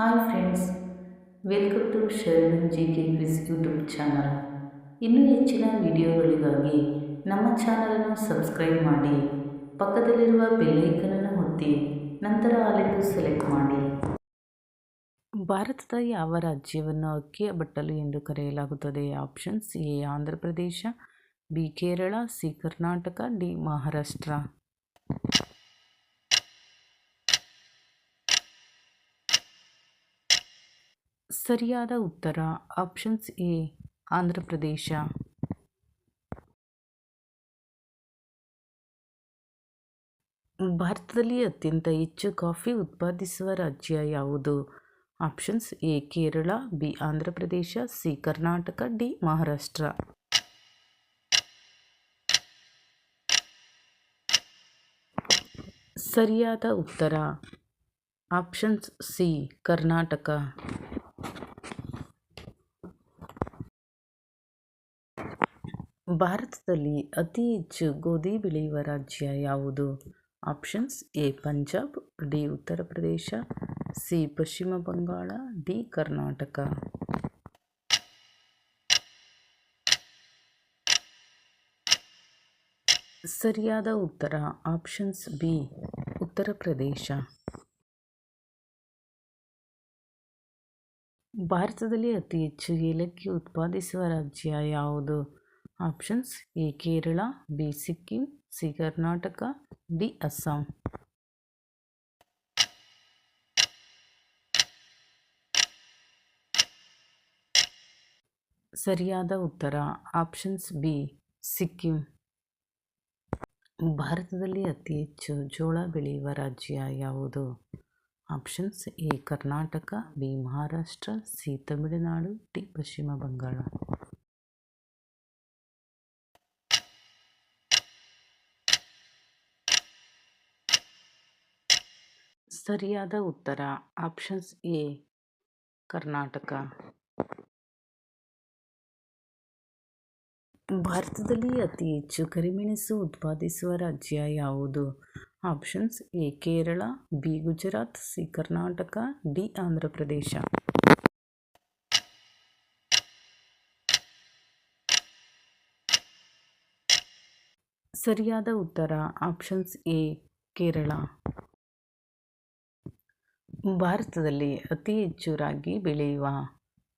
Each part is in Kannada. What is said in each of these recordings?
Hi friends welcome to Sharan G K quiz YouTube channel ಇನ್ನೂ ಹೆಚ್ಚಿನ ವಿಡಿಯೋಗಳಿಗಾಗಿ ನಮ್ಮ ಚಾನಲನ್ನು ಸಬ್ಸ್ಕ್ರೈಬ್ ಮಾಡಿ, ಪಕ್ಕದಲ್ಲಿರುವ ಬೆಲ್ಲೈಕನನ್ನು ಒತ್ತಿ, ನಂತರ ಅಲೆದು ಸೆಲೆಕ್ಟ್ ಮಾಡಿ. ಭಾರತದ ಯಾವ ರಾಜ್ಯವನ್ನು ಅಕ್ಕಿಯ ಬಟ್ಟಲು ಎಂದು ಕರೆಯಲಾಗುತ್ತದೆ? Options A Andhra Pradesh B Kerala C Karnataka D Maharashtra ಸರಿಯಾದ ಉತ್ತರ ಆಪ್ಷನ್ಸ್ ಎ ಆಂಧ್ರ ಪ್ರದೇಶ. ಭಾರತದಲ್ಲಿ ಅತ್ಯಂತ ಹೆಚ್ಚು ಕಾಫಿ ಉತ್ಪಾದಿಸುವ ರಾಜ್ಯ ಯಾವುದು? Options A Kerala B Andhra Pradesh C Karnataka D Maharashtra. ಸರಿಯಾದ ಉತ್ತರ ಆಪ್ಷನ್ಸ್ ಸಿ ಕರ್ನಾಟಕ. ಭಾರತದಲ್ಲಿ ಅತಿ ಹೆಚ್ಚು ಗೋಧಿ ಬೆಳೆಯುವ ರಾಜ್ಯ ಯಾವುದು? Options A, Punjab D Uttar Pradesh, C, ಪಶ್ಚಿಮ ಬಂಗಾಳ, ಡಿ, ಕರ್ನಾಟಕ. ಸರಿಯಾದ ಉತ್ತರ, ಆಪ್ಷನ್ಸ್ ಬಿ, ಉತ್ತರ ಪ್ರದೇಶ. ಭಾರತದಲ್ಲಿ ಅತಿ ಹೆಚ್ಚು ಏಲಕ್ಕಿ ಉತ್ಪಾದಿಸುವ ರಾಜ್ಯ ಯಾವುದು? Options A Kerala B Sikkim C Karnataka D Assam ಸರಿಯಾದ ಉತ್ತರ ಆಪ್ಷನ್ಸ್ ಬಿ ಸಿಕ್ಕಿಂ ಭಾರತದಲ್ಲಿ ಅತಿ ಹೆಚ್ಚು ಜೋಳ ಬೆಳೆಯುವ ರಾಜ್ಯ ಯಾವುದು? Options A Karnataka B Maharashtra C Tamil Nadu D Paschima Bangala ಸರಿಯಾದ ಉತ್ತರ ಆಪ್ಷನ್ಸ್ ಎ ಕರ್ನಾಟಕ. ಭಾರತದಲ್ಲಿ ಅತಿ ಹೆಚ್ಚು ಕರಿಮೆಣಸು ಉತ್ಪಾದಿಸುವ ರಾಜ್ಯ ಯಾವುದು? Options A Kerala B Gujarat C Karnataka D Andhra Pradesh ಸರಿಯಾದ ಉತ್ತರ ಆಪ್ಷನ್ಸ್ ಎ ಕೇರಳ. ಭಾರತದಲ್ಲಿ ಅತಿ ಹೆಚ್ಚು ರಾಗಿ ಬೆಳೆಯುವ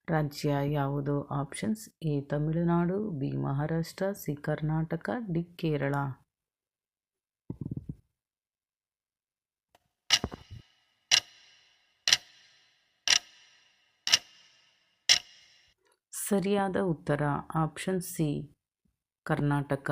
ರಾಜ್ಯ ಯಾವುದು? Options A, Tamil Nadu, B, Maharashtra, C, Karnataka, D, Kerala. ಸರಿಯಾದ ಉತ್ತರ, option C, Karnataka.